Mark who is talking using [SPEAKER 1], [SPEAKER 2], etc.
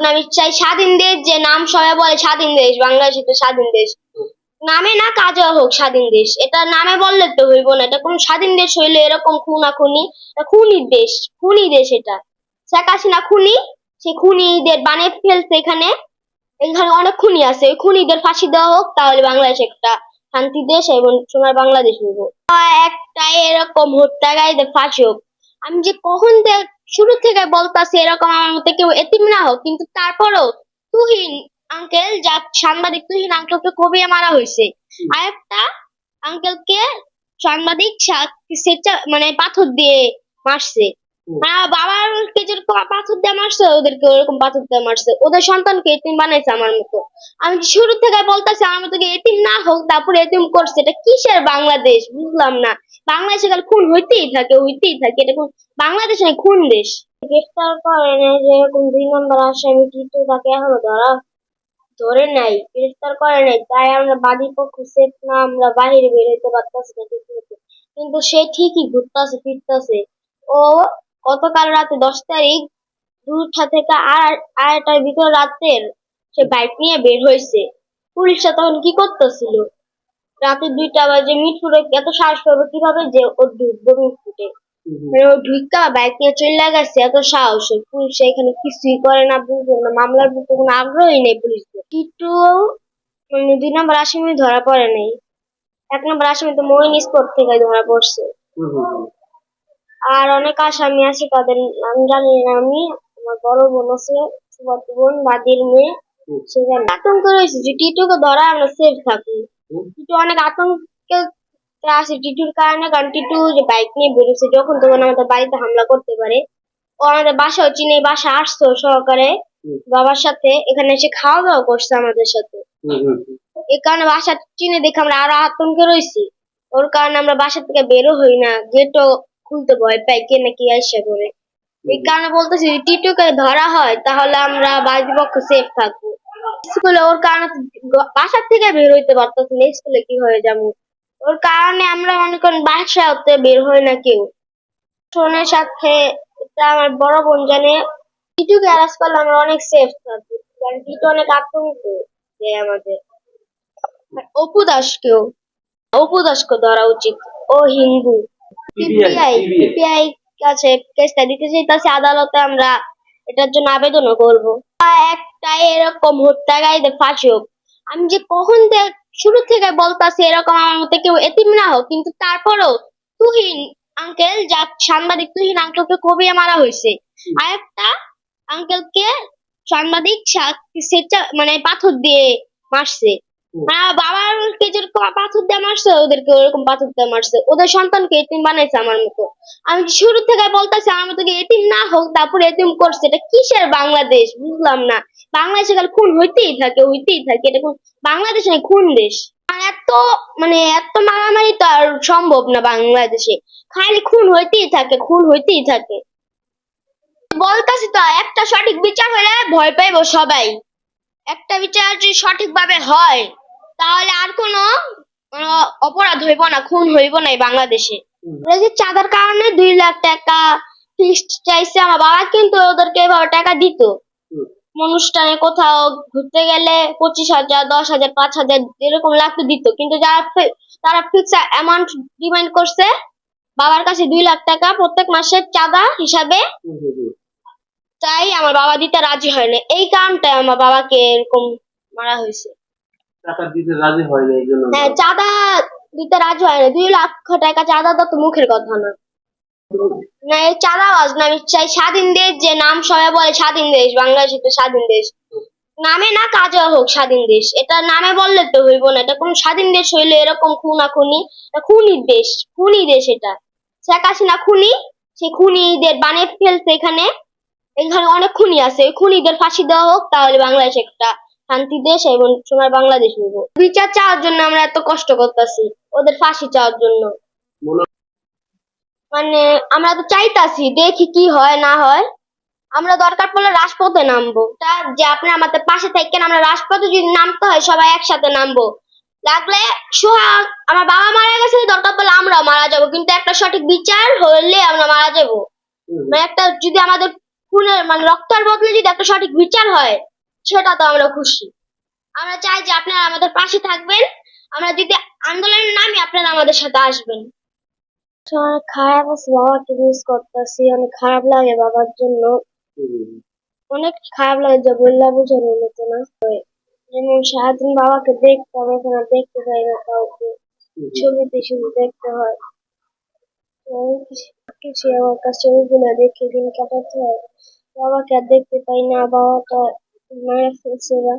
[SPEAKER 1] না, আমি স্বাধীন দেশ, যে নাম সবাই বলে স্বাধীন দেশ, বাংলাদেশ স্বাধীন দেশ। নামে না হোক স্বাধীন দেশ, এটা নামে বললে তো হইব না, এটা কোন স্বাধীন দেশ হইলে এরকম খুনা দেশ, খুনি দেশ এটা। শেখ খুনি, সে খুনিদের বানিয়ে ফেলছে এখানে এখানে অনেক খুনি আছে খুনিদের ফাঁসি দেওয়া হোক, তাহলে বাংলাদেশ একটা শান্তি দেশ এবং সোনার বাংলাদেশ হইব। একটা এরকম হত্যাকারীদের ফাঁসি হোক, আমি যে কখন শুরু থেকে বলতাছি এরকম আমার মতে কেউ এতিম না হোক কিন্তু তারপরও তুহিন আঙ্কেল যা সাংবাদিক তুহিন আঙ্কেলকে কবিয়ে মারা হয়েছে। আর একটা আঙ্কেলকে সাংবাদিক মানে পাথর দিয়ে মারছে। আর বাবার কে যেরকম পাথর দিয়ে মারছে, ওদেরকে ওরকম পাথর দিয়ে মারছে। ওদের সন্তানকে এতিম বানাইছে আমার মতো। আমি শুরু থেকে বলতেছি, আমার মতো এতিম না হোক, তারপরে এতিম করছে, এটা কিসের বাংলাদেশ? বুঝলাম না। বাংলাদেশে খালি খুন হইতেই থাকে হইতেই থাকে। এটা বাংলাদেশ নয় খুন দেশ? গ্রেফতার করে না যেরকম দুই নম্বর আসামি কিন্তু তাকে এখনও ধরা ধরে নাই, গ্রেফতার করে নাই। তাই আমরা বাদী পক্ষ সেফ না, আমরা বাহিরে বের হইতে পারতাছি না কিন্তু সে ঠিকই ঘুরতাছে, ফিরতাছে। ও গতকাল রাতে দশ তারিখ দুটা থেকে আর আড়াইটার ভিতর রাতের সে বাইক নিয়ে বের হয়েছে। পুলিশটা তখন কি করতেছিল? রাতে দুইটা বাজে মিটফুটে এত সাহস পাবে কীভাবে যে ও ঢুকবো মিটফুটে মানে ও ঢুকা বাইক নিয়ে চলে গেছে এত সাহস। পুলিশ এখানে কিছুই করে না বুঝলো না মামলার প্রতি কোনো আগ্রহই নেই পুলিশদের। কিন্তু মানে দুই নম্বর আসামি ধরা পড়ে নাই। এক নম্বর আসামি তো মইন স্পট থেকে ধরা পড়ছে। আর অনেক আসামি আছে তাদের নাম জানি না আমি। আমার বড় বোন আছে ছোট বোন দাদির মেয়ে। সেখানে আতঙ্ক রয়েছে যে টিটুকে ধরা আমরা সেফ থাকি টিটু অনেক আতঙ্কে আছে টিটুর কারণে কারণ টিটু যে বাইক নিয়ে বেরোছে যখন তখন আমাদের বাড়িতে হামলা করতে পারে। ও আমাদের বাসাও চিনে বাসা আসতো সহকারে বাবার সাথে। এখানে এসে খাওয়া দাওয়া করছে আমাদের সাথে। এই কারণে বাসা চিনে দেখে আমরা আরও আতঙ্কে রয়েছি। ওর কারণে আমরা বাসা থেকে বেরো হই না। গেটও খুলতে ভয় পাই কে নাকি আসে করে এই কারণে বলতেছি যদি টিটুকে ধরা হয়, তাহলে আমরা বাড়ির পক্ষ সেফ থাকব। স্কুলে ওর কারণে বাসার থেকে বের হইতে পারতেছি না, স্কুলে কি হয়ে যাব? ওর কারণে আমরা অনেকক্ষণ বাসা হতে বের হই না কেউ। ফোনের সাথে আমার বড় বোন জানে টিটুকে অ্যারেস্ট করলে আমরা অনেক সেফ থাকব। কারণ টিটু অনেক আতঙ্ক দেয় আমাদের। অপু দাসকেও, অপু দাসকে ধরা উচিত। ও হিন্দু। সিবিআই সিবিআই কাছে কেসটা দিতে চাইতেছে আদালতে আমরা এটার জন্য আবেদনও করব। একটা এরকম হত্যাকারীদের ফাঁসি হোক আমি যে কখন শুরু থেকে বলতাছি এরকম আমার মতে কেউ এতিম না হোক কিন্তু তারপরেও তুহিন আঙ্কেল যা সাংবাদিক তুহিন আঙ্কেলকে কবিয়ে মারা হয়েছে আর একটা আঙ্কেলকে সাংবাদিক মানে পাথর দিয়ে মারছে। হ্যাঁ বাবার কে যেরকম পাথর দিয়ে মারছে, ওদেরকে ওরকম পাথর দিয়ে মারছে। ওদের সন্তানকে এতিম বানাইছে আমার মতো। আমি শুরু থেকে বলতেছি, আমার মতো কি এতিম না হোক, তারপরে এতিম করছে, এটা কিসের বাংলাদেশ? বুঝলাম না। বাংলাদেশে খালি খুন হইতেই থাকে হইতেই থাকে। এটা কোন বাংলাদেশ নয় খুন দেশ? এত মানে এত মারামারি তো আর সম্ভব না বাংলাদেশে। খালি খুন হইতেই থাকে, খুন হইতেই থাকে। বলতাছি তো, একটা সঠিক বিচার হলে ভয় পাইবো সবাই। একটা বিচার যদি সঠিকভাবে হয় তাহলে আর কোনো অপরাধ হইব না খুন হইব না এই বাংলাদেশে। ওরা যে চাঁদার কারণে দুই লাখ টাকা ফিক্সড চাইছে আমার বাবা কিন্তু ওদেরকে এভাবে টাকা দিত। অনুষ্ঠানে কোথাও ঘুরতে গেলে পঁচিশ হাজার দশ হাজার পাঁচ হাজার এরকম লাগতো দিত। কিন্তু যারা তারা ফিক্স অ্যামাউন্ট ডিমান্ড করছে বাবার কাছে দুই লাখ টাকা প্রত্যেক মাসের চাঁদা হিসাবে তাই আমার বাবা দিতে রাজি হয় না। এই কারণটাই আমার বাবাকে এরকম মারা হয়েছে।
[SPEAKER 2] টাকা দিতে রাজি হয় না এই জন্য
[SPEAKER 1] হ্যাঁ চাঁদা দিতে রাজি হয় না। দুই লক্ষ টাকা চাঁদা তো মুখের কথা না। না এই চাঁদাবাজ না আমি চাই স্বাধীন দেশ যে নাম সবাই বলে স্বাধীন দেশ বাংলাদেশ তো স্বাধীন দেশ। নামে না কাজে হোক স্বাধীন দেশ এটা নামে বললে তো হইব না এটা কোন স্বাধীন দেশ হইলে এরকম খুনা খুনি দেশ খুনি দেশ এটা। শেখ হাসিনা খুনি সেই খুনিদের বানিয়ে ফেলছে এখানে। এখানে অনেক খুনি আছে খুনিদের ফাঁসি দেওয়া হোক তাহলে বাংলাদেশ একটা শান্তি দেশ এবং সোনার বাংলাদেশ হইব। বিচার চাওয়ার জন্য আমরা এত কষ্ট করতেছি ওদের ফাঁসি চাওয়ার জন্য।
[SPEAKER 2] মানে
[SPEAKER 1] আমরা তো চাইতাছি দেখি কি হয় না হয়। আমরা দরকার পড়লে রাজপথে নামবো। তা যে আপনি আমাদের পাশে থাকেন আমরা রাজপথে যদি নামতে হয় সবাই একসাথে নামবো। লাগলে সোহাগ আমার বাবা মারা গেছে দরকার পড়লে আমরাও মারা যাব। কিন্তু একটা সঠিক বিচার হলে আমরা মারা যাব। মানে একটা যদি আমাদের খুনের মানে রক্তের বদলে যদি একটা সঠিক বিচার হয় সেটা তো আমরা খুশি। আমরা চাই যে আপনারা আমাদের পাশে থাকবেন। আমরা যদি আন্দোলনের নামে আপনারা আমাদের সাথে আসবেন। অনেক খারাপ আছে বাবাকে মিস করতেছি। অনেক খারাপ লাগে বাবার জন্য। অনেক খারাপ লাগে যে বললা বোঝানোর মতো না। যেমন সারাদিন বাবাকে দেখতাম এখন আর দেখতে পাই না কাউকে। ছবিতে শুধু দেখতে হয়। কিছু আমার কাছে ছবিগুলো দেখে দিন, কাটাতে হয়। বাবাকে আর দেখতে পাই না, বাবাটা মারা ফেলছে ওরা